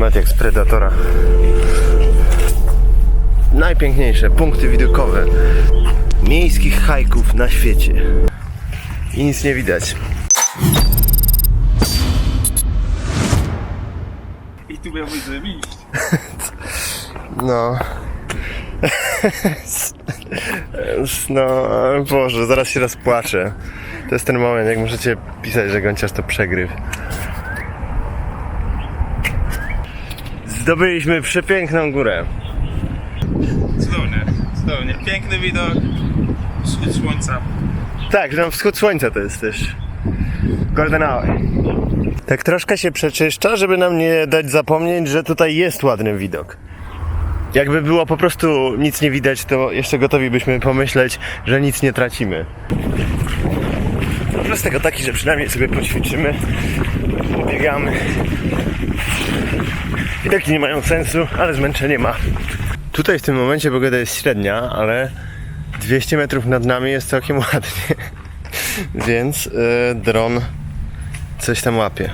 jak z Predatora. Najpiękniejsze punkty widokowe miejskich hajków na świecie. I nic nie widać. I tu miałbyś iść. No. No, Boże, zaraz się rozpłaczę. To jest ten moment, jak możecie pisać, że gąciarz to przegryw. Zdobyliśmy przepiękną górę. Cudownie, cudownie. Piękny widok, wschód słońca. Tak, że wschód słońca to jest też. Golden Hour. Tak troszkę się przeczyszcza, żeby nam nie dać zapomnieć, że tutaj jest ładny widok. Jakby było po prostu nic nie widać, to jeszcze gotowi byśmy pomyśleć, że nic nie tracimy. Plus tego taki, że przynajmniej sobie poćwiczymy, pobiegamy. Widoki nie mają sensu, ale zmęczenie ma. Tutaj w tym momencie pogoda jest średnia, ale 200 metrów nad nami jest całkiem ładnie. Więc y, dron coś tam łapie.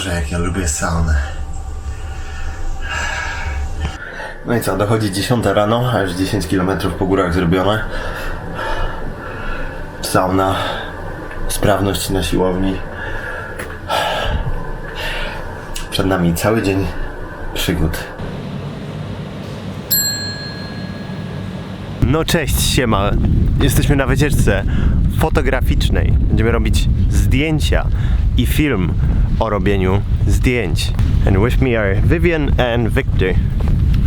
Boże, jak ja lubię saunę. No i co, dochodzi 10 rano, a już 10 km po górach zrobione. Sauna, sprawność na siłowni. Przed nami cały dzień przygód. No cześć, siema. Jesteśmy na wycieczce fotograficznej. Będziemy robić zdjęcia i film o robieniu zdjęć. And with me are Vivian and Victor.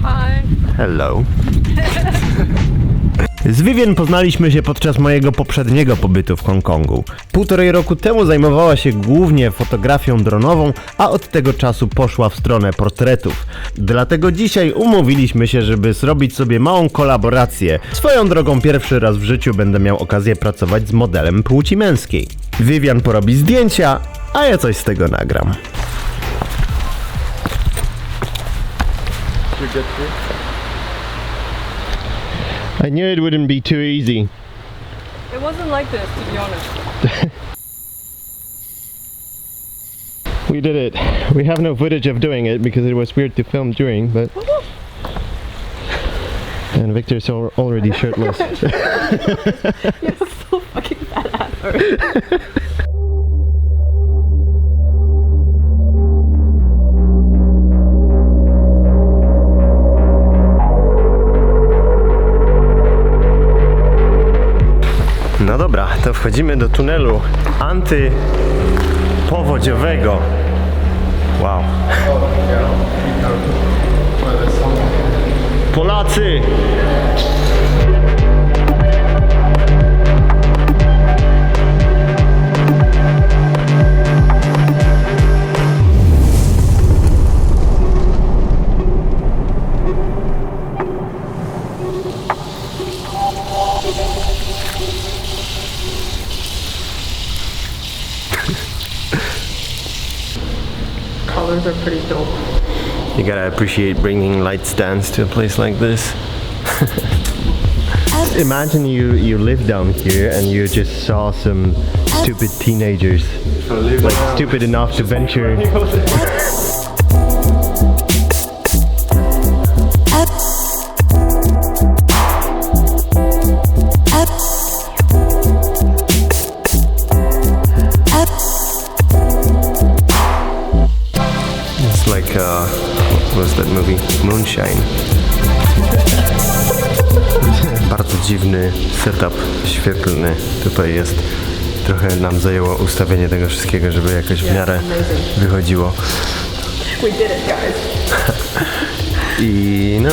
Hi. Hello. Z Vivien poznaliśmy się podczas mojego poprzedniego pobytu w Hongkongu. Półtorej roku temu zajmowała się głównie fotografią dronową, a od tego czasu poszła w stronę portretów. Dlatego dzisiaj umówiliśmy się, żeby zrobić sobie małą kolaborację. Swoją drogą pierwszy raz w życiu będę miał okazję pracować z modelem płci męskiej. Vivian porobi zdjęcia, a ja coś z tego nagram. I knew it wouldn't be too easy. It wasn't like this, to be honest. We did it. We have no footage of doing it because it was weird to film during, but. And Victor's al- already shirtless. You're so fucking badass. To wchodzimy do tunelu antypowodziowego. Wow. Polacy! Appreciate bringing light stands to a place like this. Imagine you you live down here and you just saw some stupid teenagers, like stupid enough to venture. movie? Moonshine. Bardzo dziwny setup świetlny tutaj jest. Trochę nam zajęło ustawienie tego wszystkiego, żeby jakoś w miarę wychodziło. We did it, guys. I no,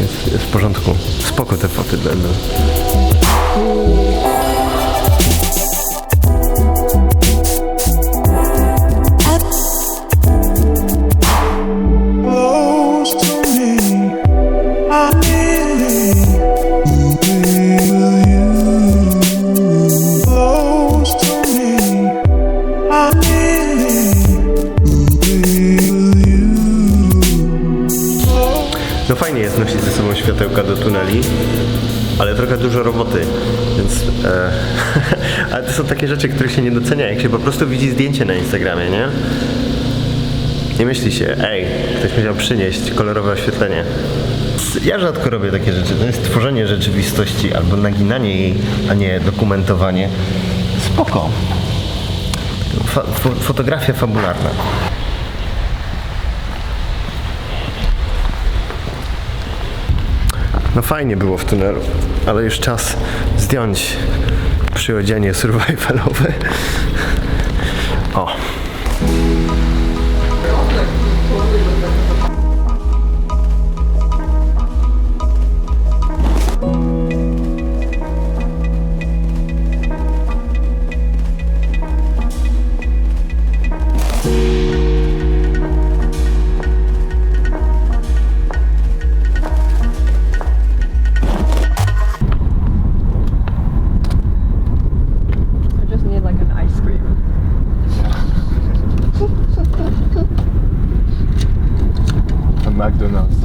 jest, jest w porządku. Spoko te foty będą. Światełka do tuneli, ale trochę dużo roboty, więc... E, ale to są takie rzeczy, których się nie docenia, jak się po prostu widzi zdjęcie na Instagramie, nie? Nie myśli się, ej, ktoś musiał przynieść kolorowe oświetlenie. Ja rzadko robię takie rzeczy. To jest tworzenie rzeczywistości albo naginanie jej, a nie dokumentowanie. Spoko. Fa- fo- fotografia fabularna. No fajnie było w tunelu, ale już czas zdjąć przyodzianie survivalowe. O.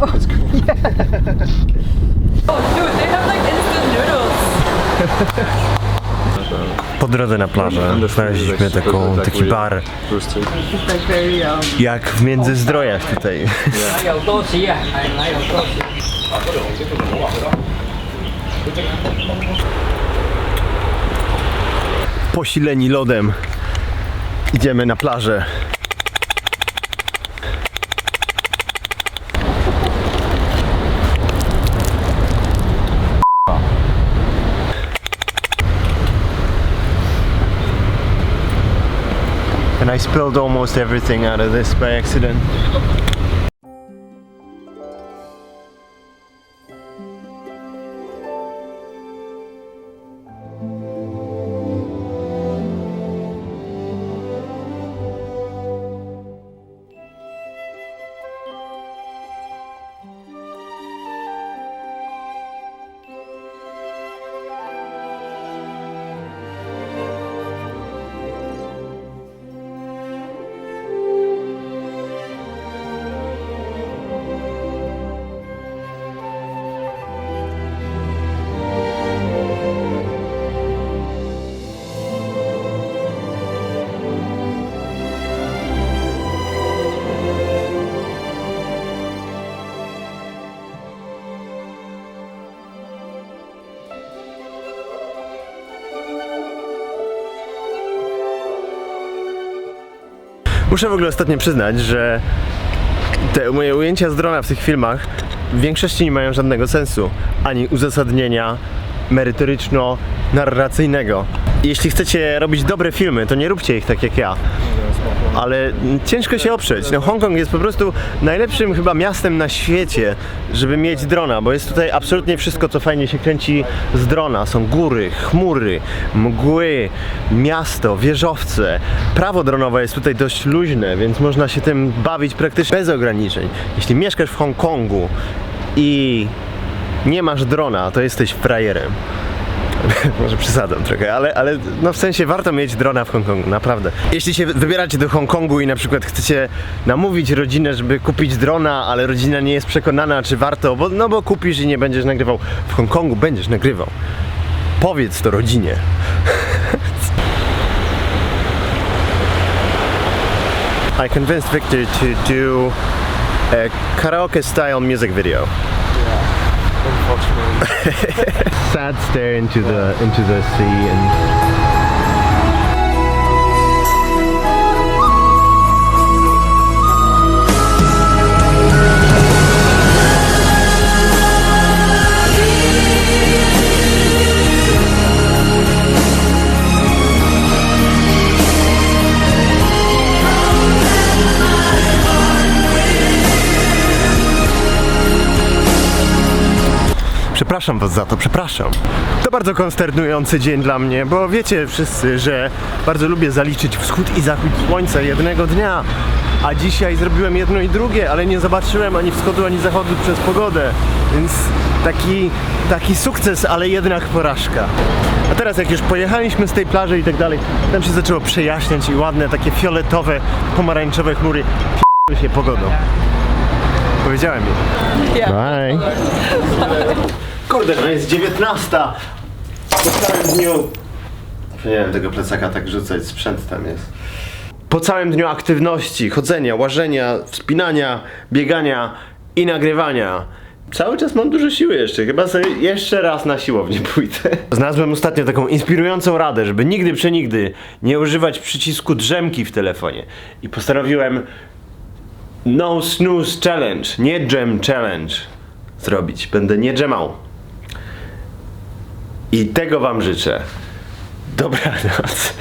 old school. Yeah. oh, dude, they have like instant noodles. Po drodze na plażę znaleźliśmy taką, taki bar, jak w Międzyzdrojach tutaj. Posileni lodem idziemy na plażę. I spilled almost everything out of this by accident. Muszę w ogóle ostatnio przyznać, że te moje ujęcia z drona w tych filmach w większości nie mają żadnego sensu, ani uzasadnienia merytoryczno-narracyjnego. Jeśli chcecie robić dobre filmy, to nie róbcie ich tak jak ja. Ale ciężko się oprzeć. No Hongkong jest po prostu najlepszym chyba miastem na świecie, żeby mieć drona, bo jest tutaj absolutnie wszystko, co fajnie się kręci z drona. Są góry, chmury, mgły, miasto, wieżowce. Prawo dronowe jest tutaj dość luźne, więc można się tym bawić praktycznie bez ograniczeń. Jeśli mieszkasz w Hongkongu i nie masz drona, to jesteś frajerem. Może przesadzam trochę, ale, ale no w sensie warto mieć drona w Hongkongu, naprawdę. Jeśli się wybieracie do Hongkongu i na przykład chcecie namówić rodzinę, żeby kupić drona, ale rodzina nie jest przekonana, czy warto, bo, no bo kupisz i nie będziesz nagrywał. W Hongkongu będziesz nagrywał. Powiedz to rodzinie. I convinced Victor to do a karaoke style music video. Sad stare into the into the sea and Przepraszam was za to, przepraszam. To bardzo konsternujący dzień dla mnie, bo wiecie wszyscy, że bardzo lubię zaliczyć wschód i zachód słońca jednego dnia. A dzisiaj zrobiłem jedno i drugie, ale nie zobaczyłem ani wschodu, ani zachodu przez pogodę. Więc taki, taki sukces, ale jednak porażka. A teraz jak już pojechaliśmy z tej plaży i tak dalej, tam się zaczęło przejaśniać i ładne takie fioletowe, pomarańczowe chmury. P***ły się pogodą. Powiedziałem jej. Bye. Kurde, no jest 19. Po całym dniu... Nie wiem tego plecaka tak rzucać, sprzęt tam jest. Po całym dniu aktywności, chodzenia, łażenia, wspinania, biegania i nagrywania. Cały czas mam dużo siły jeszcze, chyba sobie jeszcze raz na siłownię pójdę. Znalazłem ostatnio taką inspirującą radę, żeby nigdy przenigdy nie używać przycisku drzemki w telefonie. I postanowiłem no snooze challenge, nie dżem challenge zrobić. Będę nie dżemał. I tego wam życzę. Dobranoc.